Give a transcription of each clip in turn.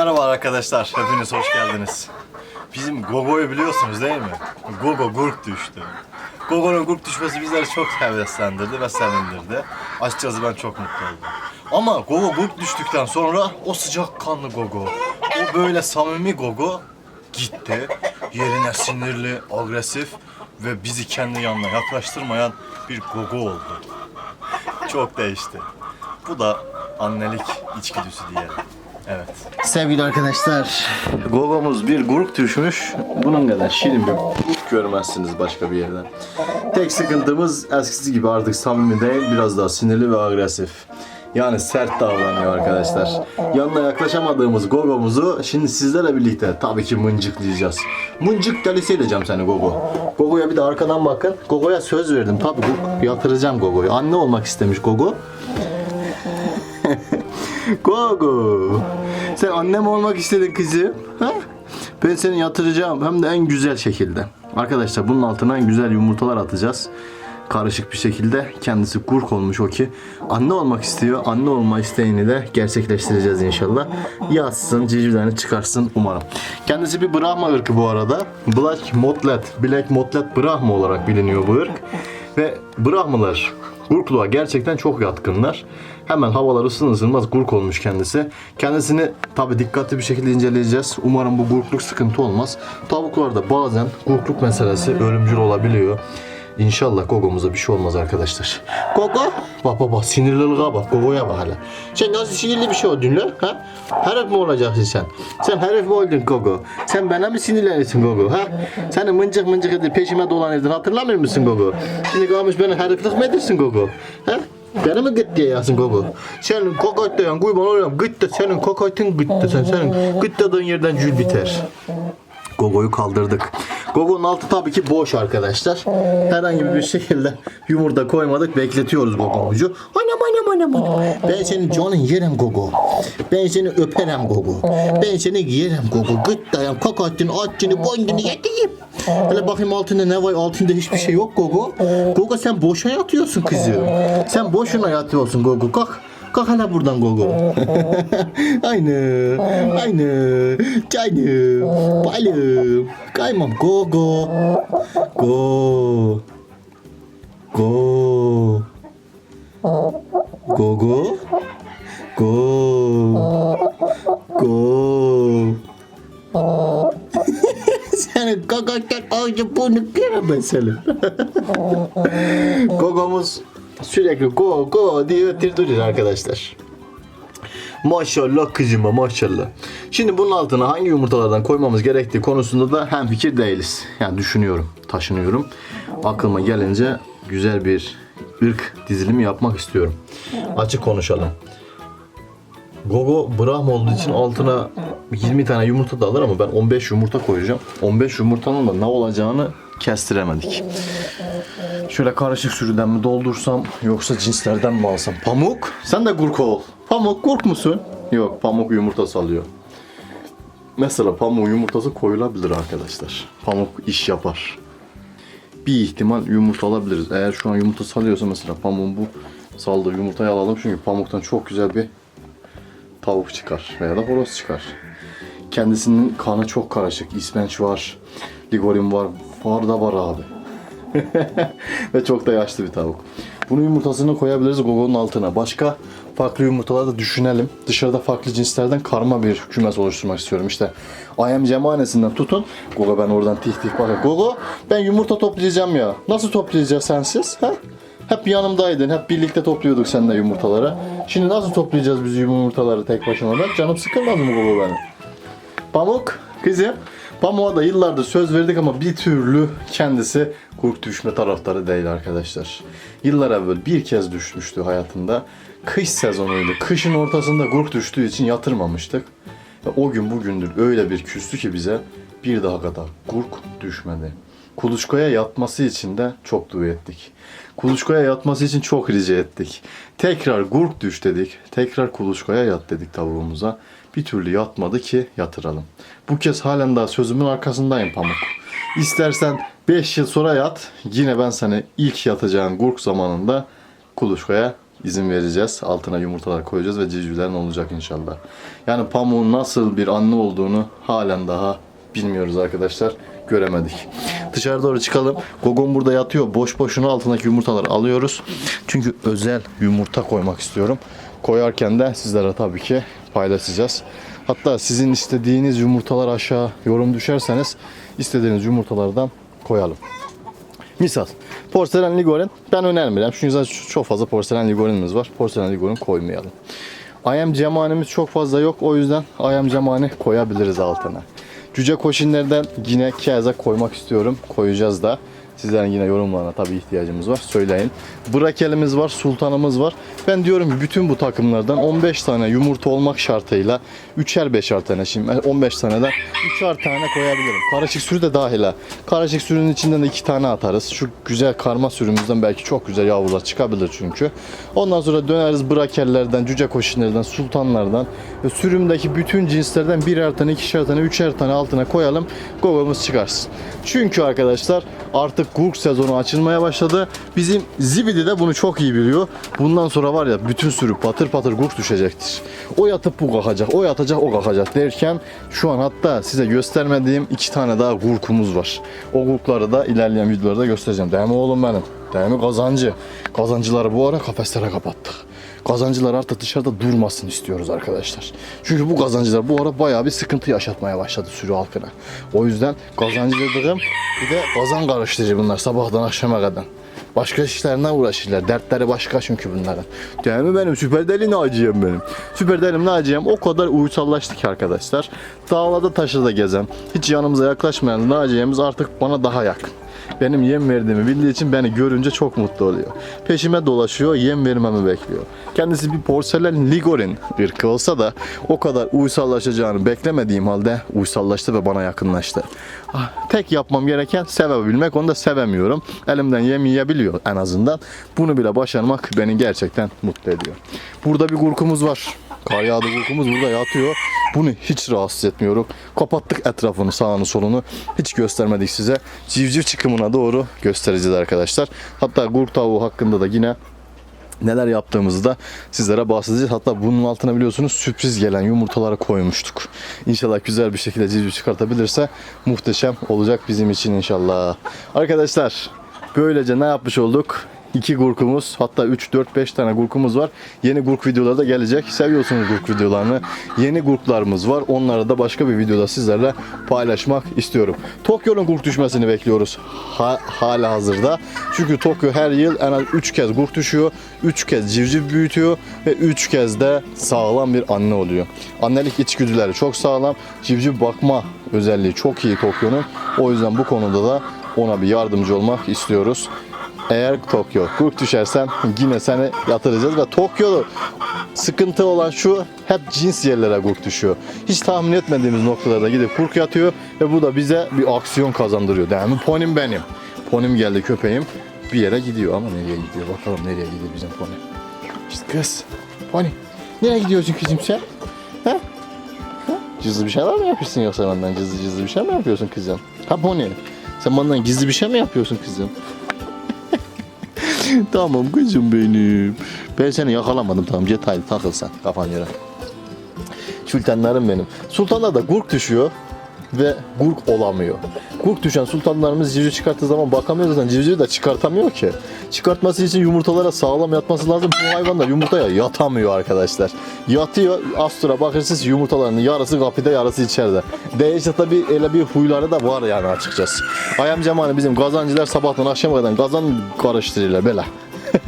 Merhaba arkadaşlar, hepiniz hoş geldiniz. Bizim Gogo'yu biliyorsunuz değil mi? Gogo gurk düştü. Gogo'nun gurk düşmesi bizleri çok heveslendirdi ve sevindirdi. Açıkçası ben çok mutlu oldum. Ama Gogo gurk düştükten sonra o sıcak kanlı Gogo, o böyle samimi Gogo gitti. Yerine sinirli, agresif ve bizi kendi yanına yaklaştırmayan bir Gogo oldu. Çok değişti. Bu da annelik içgüdüsü diyelim. Evet. Sevgili arkadaşlar, Gogo'muz bir grup düşmüş. Bunun kadar şirin bir grup görmezsiniz başka bir yerden. Tek sıkıntımız eskisi gibi artık samimi değil, biraz daha sinirli ve agresif. Yani sert davranıyor arkadaşlar. Yanına yaklaşamadığımız Gogo'muzu şimdi sizlerle birlikte tabii ki mıncıklayacağız. Mıncık delisi edeceğim seni Gogo. Gogo'ya bir de arkadan bakın. Gogo'ya söz verdim tabii bu yatıracağım Gogo'yu. Anne olmak istemiş Gogo. Gogo. Sen annem olmak istedin kızım. Ha? Ben seni yatıracağım hem de en güzel şekilde. Arkadaşlar bunun altına güzel yumurtalar atacağız. Karışık bir şekilde kendisi kurk olmuş o ki anne olmak istiyor. Anne olma isteğini de gerçekleştireceğiz inşallah. Yazsın, civcivlerini çıkarsın umarım. Kendisi bir Brahma ırkı bu arada. Black Motlet, Black Motlet Brahma olarak biliniyor bu ırk. Ve Brahmalar Gurkluğa gerçekten çok yatkınlar. Hemen havalar ısın ısınmaz gurk olmuş kendisi. Kendisini tabi dikkatli bir şekilde inceleyeceğiz. Umarım bu gurkluk sıkıntı olmaz. Tavuklarda bazen gurkluk meselesi ölümcül olabiliyor. İnşallah Gogo'muza bir şey olmaz arkadaşlar. Gogo? Bak bak bak sinirliliğe bak. Gogo'ya bak hala. Sen nasıl sinirli bir şey oldun lan? Ha? Herif mi olacaksın sen? Sen herif mi oldun Gogo? Sen bana mı sinirlenirsin Gogo? Ha? Seni mıncık mıncık edip peşime dolanırdın hatırlamıyor musun Gogo? Şimdi kalmış beni heriflik mi edersin Gogo? Ha? Beni mi gıt diye yazsın Gogo? Senin kokotlayan kurban oluyorum gıt da senin kokotun gıt da sen senin gıt dadığın yerden cül biter. Gogo'yu kaldırdık. Gogo'nun altı tabii ki boş arkadaşlar. Herhangi bir şekilde yumurta koymadık. Bekletiyoruz Gogo'muzu. Anam anam anam anam. Ben senin canın yerim Gogo. Ben seni öperem Gogo. Ben seni yerim Gogo. Gıt dayan kakatını atçını boynunu yediğim. Hele bakayım altında ne var? Altında hiçbir şey yok Gogo. Gogo sen boşa yatıyorsun kızım. Sen boşuna yatıyorsun Gogo. Kalk. Kalk hele buradan Gogo. aynı. Aynı. Canım. Balım. Kaymam. Gogo. Go. Go. Gogo. Go. Go. Senin kakaktan ağacı bunu göremez senin. Gogo'muz sürekli go go diye ötürdürüyor arkadaşlar. Maşallah kızıma maşallah. Şimdi bunun altına hangi yumurtalardan koymamız gerektiği konusunda da hem fikir değiliz. Yani düşünüyorum, taşınıyorum. Aklıma gelince güzel bir ırk dizilimi yapmak istiyorum. Açık konuşalım. Gogo Brahma olduğu için altına 20 tane yumurta da alır ama ben 15 yumurta koyacağım. 15 yumurtanın da ne olacağını kestiremedik. Şöyle karışık sürüden mi doldursam yoksa cinslerden mi alsam? Pamuk sen de gurk ol. Pamuk gurk musun? Yok pamuk yumurta salıyor. Mesela pamuk yumurtası koyulabilir arkadaşlar. Pamuk iş yapar. Bir ihtimal yumurta alabiliriz. Eğer şu an yumurta salıyorsa mesela pamuğun bu saldığı yumurtayı alalım. Çünkü pamuktan çok güzel bir tavuk çıkar veya da horoz çıkar. Kendisinin kanı çok karışık. İspenç var, ligorin var, var da var abi. Ve çok da yaşlı bir tavuk. Bunun yumurtasını koyabiliriz Gogo'nun altına. Başka farklı yumurtalar da düşünelim. Dışarıda farklı cinslerden karma bir kümes oluşturmak istiyorum. İşte ayam cemanesinden tutun. Gogo ben oradan tih tih bakar. Gogo ben yumurta toplayacağım ya. Nasıl toplayacağız sensiz? Ha? Hep yanımdaydın. Hep birlikte topluyorduk seninle yumurtaları. Şimdi nasıl toplayacağız biz yumurtaları tek başıma ben? Canım sıkılmaz mı Gogo benim? Pamuk, kızım. Pamuk'a da yıllardır söz verdik ama bir türlü kendisi kurk düşme taraftarı değil arkadaşlar. Yıllar evvel bir kez düşmüştü hayatında. Kış sezonuydu. Kışın ortasında kurk düştüğü için yatırmamıştık. Ve o gün bugündür öyle bir küstü ki bize bir daha kadar kurk düşmedi. Kuluçkaya yatması için de çok dua ettik. Kuluçkaya yatması için çok rica ettik. Tekrar gurk düş dedik. Tekrar kuluçkaya yat dedik tavuğumuza. Bir türlü yatmadı ki yatıralım. Bu kez halen daha sözümün arkasındayım Pamuk. İstersen 5 yıl sonra yat. Yine ben seni ilk yatacağın gurk zamanında kuluçkaya izin vereceğiz. Altına yumurtalar koyacağız ve civcivlerin olacak inşallah. Yani pamuğun nasıl bir anne olduğunu halen daha bilmiyoruz arkadaşlar. Göremedik. Dışarı doğru çıkalım. Gogon burada yatıyor. Boş boşuna altındaki yumurtaları alıyoruz. Çünkü özel yumurta koymak istiyorum. Koyarken de sizlere tabii ki paylaşacağız. Hatta sizin istediğiniz yumurtalar aşağı yorum düşerseniz istediğiniz yumurtalardan koyalım. Misal porselen ligorin ben önermiyorum. Çünkü çok fazla porselen ligorinimiz var. Porselen ligorin koymayalım. Ayam cemanimiz çok fazla yok. O yüzden ayam cemani koyabiliriz altına. Cüce koşinlerden yine keza koymak istiyorum. Koyacağız da. Sizlerin yine yorumlarına tabii ihtiyacımız var. Söyleyin. Brakelimiz var, sultanımız var. Ben diyorum ki bütün bu takımlardan 15 tane yumurta olmak şartıyla 3'er 5'er tane şimdi 15 taneden 3'er tane koyabilirim. Karışık sürü de dahil ha. Karışık sürünün içinden de 2 tane atarız. Şu güzel karma sürümüzden belki çok güzel yavrular çıkabilir çünkü. Ondan sonra döneriz brakellerden, cüce koşinlerden, sultanlardan ve sürümdeki bütün cinslerden birer tane, ikişer tane, üçer tane altına koyalım. Gogomuz çıkarsın. Çünkü arkadaşlar artık gurk sezonu açılmaya başladı. Bizim Zibidi de bunu çok iyi biliyor. Bundan sonra var ya bütün sürü patır patır gurk düşecektir. O yatıp bu kalkacak, o yatacak, o kalkacak derken şu an hatta size göstermediğim iki tane daha gurkumuz var. O gurkları da ilerleyen videolarda göstereceğim. Değil mi oğlum benim? Değil mi kazancı? Kazancıları bu ara kafeslere kapattık. Kazancılar artık dışarıda durmasın istiyoruz arkadaşlar. Çünkü bu kazancılar bu ara bayağı bir sıkıntı yaşatmaya başladı sürü halkına. O yüzden kazancı dediğim bir de kazan karıştırıcı bunlar sabahtan akşama kadar. Başka işlerine uğraşırlar. Dertleri başka çünkü bunların. Değil mi benim? Süper deli Naciye'm benim. Süper delim Naciye'm o kadar uysallaştı ki arkadaşlar. Dağlarda taşıda gezen, hiç yanımıza yaklaşmayan Naciye'miz artık bana daha yakın. Benim yem verdiğimi bildiği için beni görünce çok mutlu oluyor. Peşime dolaşıyor, yem vermemi bekliyor. Kendisi bir porselen ligorin ırkı olsa da o kadar uysallaşacağını beklemediğim halde uysallaştı ve bana yakınlaştı. Ah, tek yapmam gereken sevebilmek, onu da sevemiyorum. Elimden yem yiyebiliyor en azından. Bunu bile başarmak beni gerçekten mutlu ediyor. Burada bir gurkumuz var. Kar yağdı gurkumuz burada yatıyor. Bunu hiç rahatsız etmiyorum. Kapattık etrafını, sağını, solunu. Hiç göstermedik size. Civciv çıkımına doğru göstereceğiz arkadaşlar. Hatta gurk tavuğu hakkında da yine neler yaptığımızı da sizlere bahsedeceğiz. Hatta bunun altına biliyorsunuz sürpriz gelen yumurtaları koymuştuk. İnşallah güzel bir şekilde civciv çıkartabilirse muhteşem olacak bizim için inşallah. Arkadaşlar böylece ne yapmış olduk? İki gurkumuz hatta 3 4 5 tane gurkumuz var. Yeni gurk videoları da gelecek. Seviyorsunuz gurk videolarını. Yeni gurklarımız var. Onları da başka bir videoda sizlerle paylaşmak istiyorum. Tokyo'nun gurk düşmesini bekliyoruz. Ha, hala hazırda. Çünkü Tokyo her yıl en az 3 kez gurk düşüyor. 3 kez civciv büyütüyor ve 3 kez de sağlam bir anne oluyor. Annelik içgüdüleri çok sağlam. Civciv bakma özelliği çok iyi Tokyo'nun. O yüzden bu konuda da ona bir yardımcı olmak istiyoruz. Eğer Tokyo kurk düşersen yine seni yatıracağız ve Tokyo'da sıkıntı olan şu hep cins yerlere kurk düşüyor. Hiç tahmin etmediğimiz noktalarda gidip kurk yatıyor ve bu da bize bir aksiyon kazandırıyor. Mi? Ponim benim. Ponim geldi köpeğim bir yere gidiyor ama nereye gidiyor bakalım nereye gidiyor bizim pony. İşte kız. Pony. Nereye gidiyorsun kızım sen? Ha? Ha? Cızlı bir şeyler mi yapıyorsun yoksa benden cızlı cızlı bir şey mi yapıyorsun kızım? Ha Pony. Sen benden gizli bir şey mi yapıyorsun kızım? tamam kızım benim. Ben seni yakalamadım tamam. Detaylı takıl sen kafan yere. Sultanlarım benim. Sultanlar da gurk düşüyor ve gurk olamıyor. Gurk düşen sultanlarımız civciv çıkarttığı zaman bakamıyor zaten civciv de çıkartamıyor ki. Çıkartması için yumurtalara sağlam yatması lazım. Bu hayvanlar yumurtaya yatamıyor arkadaşlar. Yatıyor astura bakırsınız yumurtalarının yarısı kapıda yarısı içeride. Değişte tabi öyle bir huyları da var yani açıkçası. Ayam Cemal'i bizim kazancılar sabahtan akşama kadar kazan karıştırırlar böyle.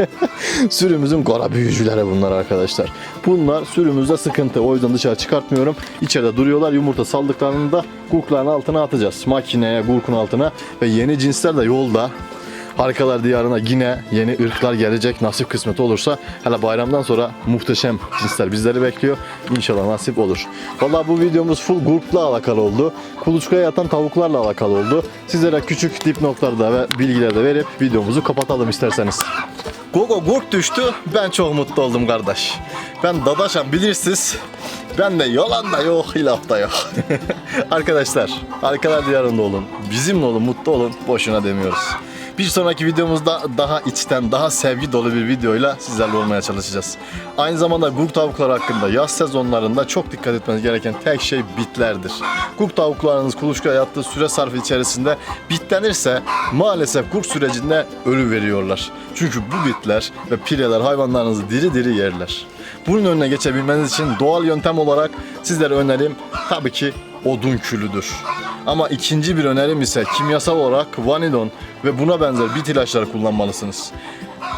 Sürümüzün kara büyücüleri bunlar arkadaşlar. Bunlar sürümüzde sıkıntı. O yüzden dışarı çıkartmıyorum. İçeride duruyorlar. Yumurta saldıklarında gurkların altına atacağız. Makineye, gurkun altına. Ve yeni cinsler de yolda. Harikalar diyarına yine yeni ırklar gelecek nasip kısmet olursa hele bayramdan sonra muhteşem cinsler bizleri bekliyor. İnşallah nasip olur. Vallahi bu videomuz full gurkla alakalı oldu. Kuluçkaya yatan tavuklarla alakalı oldu. Sizlere küçük dipnotlarda ve bilgiler de verip videomuzu kapatalım isterseniz. Gogo gurk düştü. Ben çok mutlu oldum kardeş. Ben dadaşam bilirsiniz. Ben de yalan da yok, hilaf da yok. Arkadaşlar, arkalar diyarında olun. Bizimle olun, mutlu olun. Boşuna demiyoruz. Bir sonraki videomuzda daha içten, daha sevgi dolu bir videoyla sizlerle olmaya çalışacağız. Aynı zamanda gurk tavukları hakkında yaz sezonlarında çok dikkat etmeniz gereken tek şey bitlerdir. Gurk tavuklarınız kuluçkaya yattığı süre sarfı içerisinde bitlenirse maalesef gurk sürecinde ölü veriyorlar. Çünkü bu bitler ve pireler hayvanlarınızı diri diri yerler. Bunun önüne geçebilmeniz için doğal yöntem olarak sizlere önerim tabii ki odun külüdür. Ama ikinci bir önerim ise kimyasal olarak vanilon ve buna benzer bit ilaçları kullanmalısınız.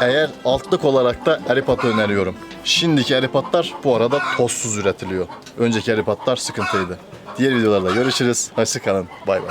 Eğer altlık olarak da eripatı öneriyorum. Şimdiki eripatlar bu arada tozsuz üretiliyor. Önceki eripatlar sıkıntıydı. Diğer videolarda görüşürüz. Hoşçakalın. Bay bay.